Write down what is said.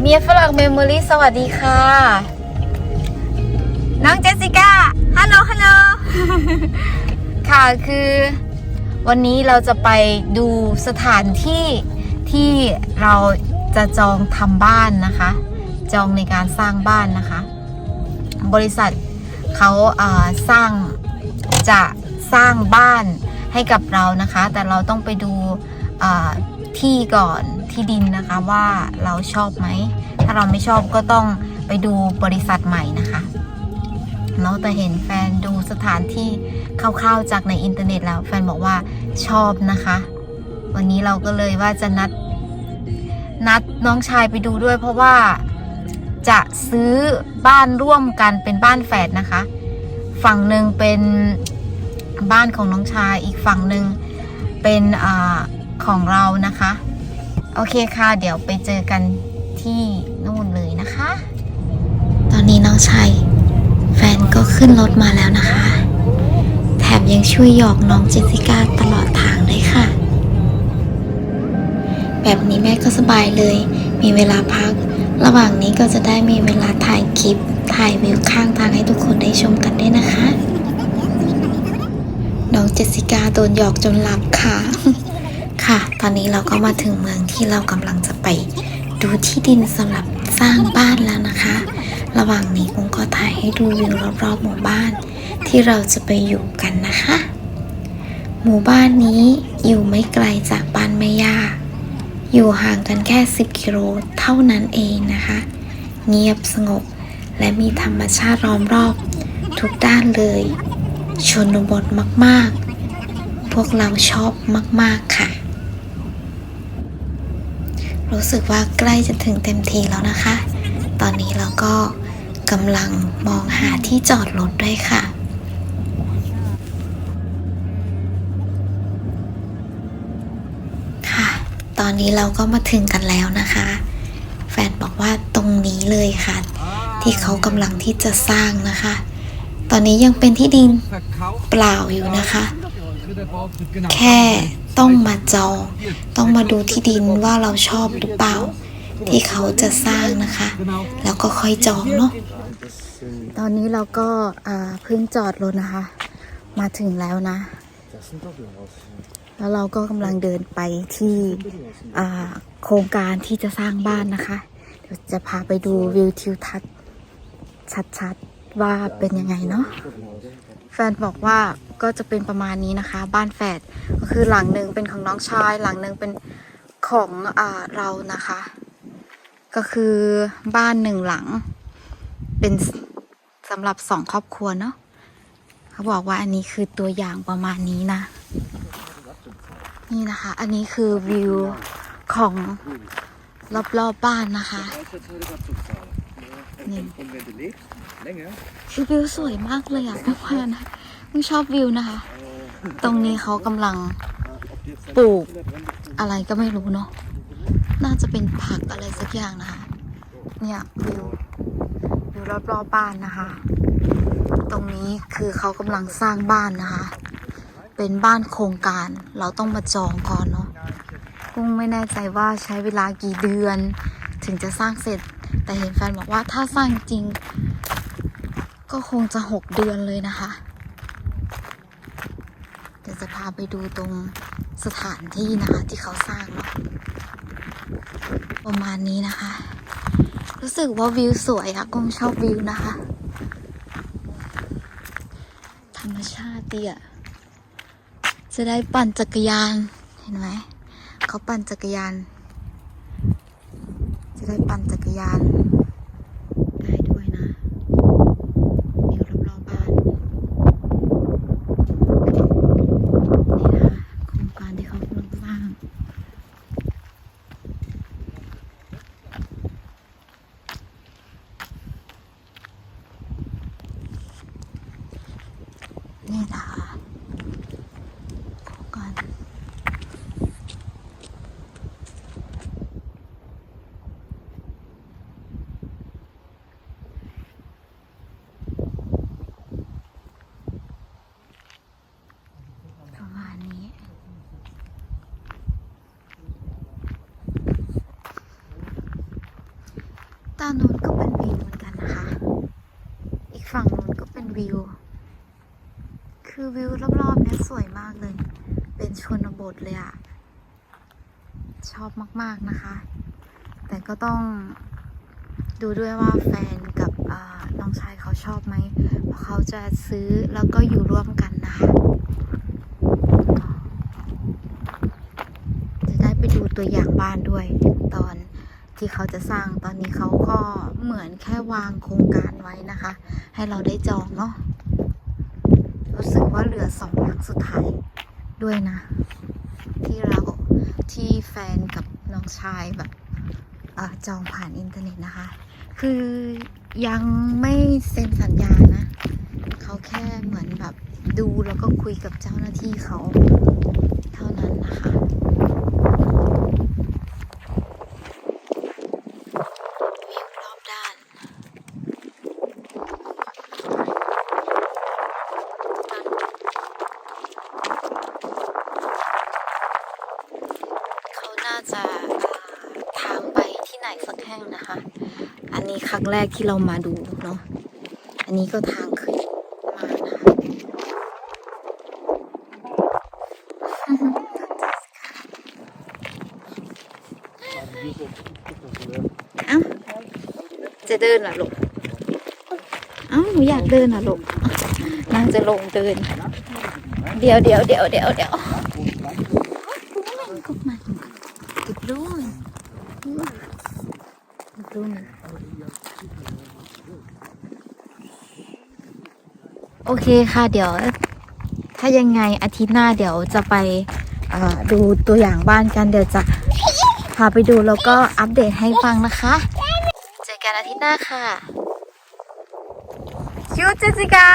เมียฝรั่งเมมโมรี่สวัสดีค่ะ น้องเจสสิก้า ฮัลโหล ฮัลโหล ค่ะคือ วันนี้เราจะไปดูสถานที่ที่เราจะจองทำบ้านนะคะ จองในการสร้างบ้านนะคะ บริษัทเขาเอ่อสร้างจะสร้างบ้านให้กับเรานะคะ แต่เราต้องไปดู ที่ก่อนที่ดินนะคะว่าเราชอบไหม ถ้าเราไม่ชอบก็ต้องไปดูบริษัทใหม่นะคะเนาะแต่เห็นแฟนดูสถานที่คร่าวๆจากในอินเทอร์เน็ตแล้ว แฟนบอกว่าชอบนะคะ วันนี้เราก็เลยว่าจะนัด นัดน้องชายไปดูด้วย เพราะว่าจะซื้อบ้านร่วมกันเป็นบ้านแฝดนะคะ ฝั่งหนึ่งเป็นบ้านของน้องชายอีกฝั่งหนึ่งเป็นอ่า ของเรานะคะ โอเคค่ะ เดี๋ยวไปเจอกันที่นู่นเลยนะคะ ตอนนี้น้องชายแฟนก็ขึ้นรถมาแล้วนะคะ แถมยังช่วยหยอกน้องเจสสิก้าตลอดทางเลยค่ะ แบบนี้แม่ก็สบายเลย มีเวลาพัก ระหว่างนี้ก็จะได้มีเวลาถ่ายคลิป ถ่ายวิวข้างทางให้ทุกคนได้ชมกันด้วยนะคะ น้องเจสสิก้าโดนหยอกจนหลับค่ะ ค่ะ ตอนนี้เราก็มาถึงเมืองที่เรากำลังจะไปดูที่ดินสำหรับสร้างบ้านแล้วนะคะ ระหว่างนี้กุ้งก็ถ่ายให้ดูวิวรอบๆหมู่บ้าน ที่เราจะไปอยู่กันนะคะ หมู่บ้านนี้อยู่ไม่ไกลจากบ้านแม่ย่าอยู่ห่างกันแค่ 10 กิโลเท่านั้นเองนะคะ เงียบสงบและมีธรรมชาติล้อมรอบทุกด้านเลย ชนบทมากๆ พวกเราชอบมาก ๆ ค่ะ รู้สึกว่าใกล้จะถึงเต็มทีแล้วนะคะ ตอนนี้เราก็กำลังมองหาที่จอดรถด้วยค่ะค่ะ ตอนนี้เราก็มาถึงกันแล้วนะคะ แฟนบอกว่าตรงนี้เลยค่ะ ที่เขากำลังที่จะสร้างนะคะ ตอนนี้ยังเป็นที่ดินเปล่าอยู่นะคะ แค่ ต้องมาจอง ต้องมาดูที่ดินว่าเราชอบหรือเปล่า ที่เขาจะสร้างนะคะ แล้วก็ค่อยจองเนาะตอนนี้เราก็เพิ่งจอดรถนะคะ มาถึงแล้วนะ แล้วเราก็กำลังเดินไปที่โครงการที่จะสร้างบ้านนะคะ เดี๋ยวจะพาไปดูวิวทิวทัศน์ชัดๆ ว่าเป็นยังไงเนาะแฟนบอกว่าก็จะเป็นประมาณนี้นะคะ บ้านแฝดก็คือหลังหนึ่งเป็นของน้องชาย หลังหนึ่งเป็นของอ่าเรานะคะ ก็คือบ้านหนึ่งหลัง เป็นสำหรับสองครอบครัวเนาะเขาบอกว่าอันนี้คือตัวอย่างประมาณนี้นะ นี่นะคะ อันนี้คือวิวของรอบๆบบ้านนะคะนี่ Und wenn du lebst, länger, คือวิวสวยมากเลยอะพี่พานะมึงชอบวิวนะคะ ตรงนี้เขากำลังปลูกอะไรก็ไม่รู้เนาะ น่าจะเป็นผักอะไรสักอย่างนะคะ เนี่ยวิววิวรอบๆบบ้านนะคะ ตรงนี้คือเขากำลังสร้างบ้านนะคะ เป็นบ้านโครงการ เราต้องมาจองก่อนเนาะกุ้งไม่แน่ใจว่าใช้เวลากี่เดือน ถึงจะสร้างเสร็จ แต่เห็นแฟนบอกว่าถ้าสร้างจริง ก็คงจะหกเดือนเลยนะคะ เดี๋ยวจะพาไปดูตรงสถานที่นะคะที่เขาสร้างเนาะประมาณนี้นะคะ รู้สึกว่าวิวสวยอะกงชอบวิวนะคะ ธรรมชาติดีอะจะได้ปั่นจักรยานเห็นไหมเขาปั่นจักรยาน จะได้ปั่นจักรยาน นี่นะคะก่นด้านนู้นก็เป็นวิวเหมือนกันนะคะ อีกฝั่งนู้นก็เป็นวิว คือวิวรอบๆเนี่ยสวยมากเลย เป็นชนบทเลยอะชอบมากๆนะคะ แต่ก็ต้องดูด้วยว่าแฟนกับน้องชายเขาชอบไหม เพราะเขาจะซื้อแล้วก็อยู่ร่วมกันนะคะจะได้ไปดูตัวอย่างบ้านด้วย ตอนที่เขาจะสร้างตอนนี้เขาก็เหมือนแค่วางโครงการไว้นะคะ ให้เราได้จองเนาะ รู้สึกว่าเหลือสองหลักสุดท้ายด้วยนะ ที่เราที่แฟนกับน้องชายแบบอจองผ่านอินเทอร์เน็ตนะคะ คือยังไม่เซ็นสัญญานะ เขาแค่เหมือนแบบดูแล้วก็คุยกับเจ้าหน้าที่เขาเท่านั้นนะคะ วิวรอบด้าน เขาน่าจะทาง ไปที่ไหนสักแห่งนะคะ อันนี้ครั้งแรกที่เรามาดูเนาะ อันนี้ก็ทางขึ้นมานะคะเอ้า จะเดินเหรอลูกเอ้าหนูอยากเดินเหรอลูกนางจะลงเดิน เดี๋ยวเดี๋ยวเดี๋ยวเดี๋ยวเดี๋ยวกุ๊ก มันกุ๊กรูนกุ๊กรูนโอเคค่ะเดี๋ยว ถ้ายังไงอาทิตย์หน้าเดี๋ยวจะไปเอ่อดูตัวอย่างบ้านกันเดี๋ยวจะพาไปดูแล้วก็อัปเดตให้ฟังนะคะ เจอกันอาทิตย์หน้าค่ะคิวเจสสิกา